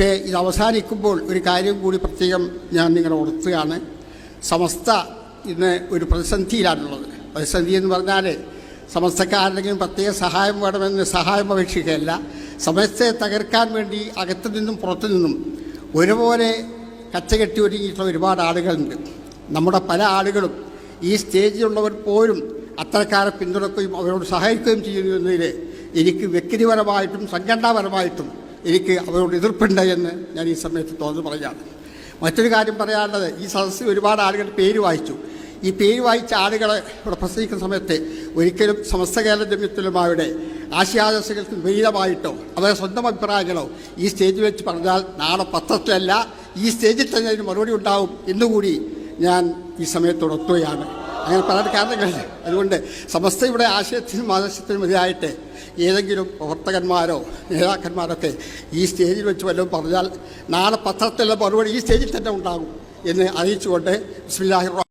പക്ഷേ ഇത് അവസാനിക്കുമ്പോൾ ഒരു കാര്യം കൂടി പ്രത്യേകം ഞാൻ നിങ്ങളെ ഓർത്തുകയാണ് സമസ്ത ഇന്ന് ഒരു പ്രതിസന്ധിയിലാണുള്ളത്. പ്രതിസന്ധി എന്ന് പറഞ്ഞാൽ സമസ്തക്കാരുടെങ്കിലും പ്രത്യേക സഹായം വേണമെന്ന് സഹായം അപേക്ഷിക്കുകയല്ല. സമസ്തയെ തകർക്കാൻ വേണ്ടി അകത്തു നിന്നും പുറത്തു നിന്നും ഒരുപോലെ കച്ചകെട്ടി ഒരുങ്ങിയിട്ടുള്ള ഒരുപാട് ആളുകളുണ്ട്. നമ്മുടെ പല ആളുകളും ഈ സ്റ്റേജിലുള്ളവർ പോലും അത്തരക്കാരെ പിന്തുണക്കുകയും അവരോട് സഹായിക്കുകയും ചെയ്യുന്നു എന്നതിൽ എനിക്ക് വ്യക്തിപരമായിട്ടും സംഘടനാപരമായിട്ടും എനിക്ക് അവരോട് എതിർപ്പുണ്ട് എന്ന് ഞാൻ ഈ സമയത്ത് തോന്നുന്നു പറയുകയാണ്. മറ്റൊരു കാര്യം പറയാനുള്ളത് ഈ സദസ്സിൽ ഒരുപാട് ആളുകൾ പേര് വായിച്ചു. ഈ പേര് വായിച്ച ആളുകളെ ഇവിടെ പ്രസംഗിക്കുന്ന സമയത്ത് ഒരിക്കലും സമസ്ത കേരള ജമ്യത്തിലുമായുടെ ആശയാദർശങ്ങൾക്ക് വിപരീതമായിട്ടോ അവരുടെ സ്വന്തം അഭിപ്രായങ്ങളോ ഈ സ്റ്റേജിൽ വെച്ച് പറഞ്ഞാൽ നാളെ പത്രത്തിലല്ല ഈ സ്റ്റേജിൽ തന്നെ അതിന് മറുപടി ഉണ്ടാവും എന്നുകൂടി ഞാൻ ഈ സമയത്തോട് ഒത്തുകയാണ്. അങ്ങനെ പല കാരണങ്ങളുണ്ട്. അതുകൊണ്ട് സമസ്തയുടെ ആശയത്തിനും ആദർശത്തിനും എതിരായിട്ട് ഏതെങ്കിലും പ്രവർത്തകന്മാരോ നേതാക്കന്മാരൊക്കെ ഈ സ്റ്റേജിൽ വെച്ച് വല്ലതും പറഞ്ഞാൽ നാളെ പത്രത്തിലുള്ള മറുപടി ഈ സ്റ്റേജിൽ തന്നെ ഉണ്ടാകും എന്ന് അറിയിച്ചുകൊണ്ട് ബിസ്മില്ലാഹിർ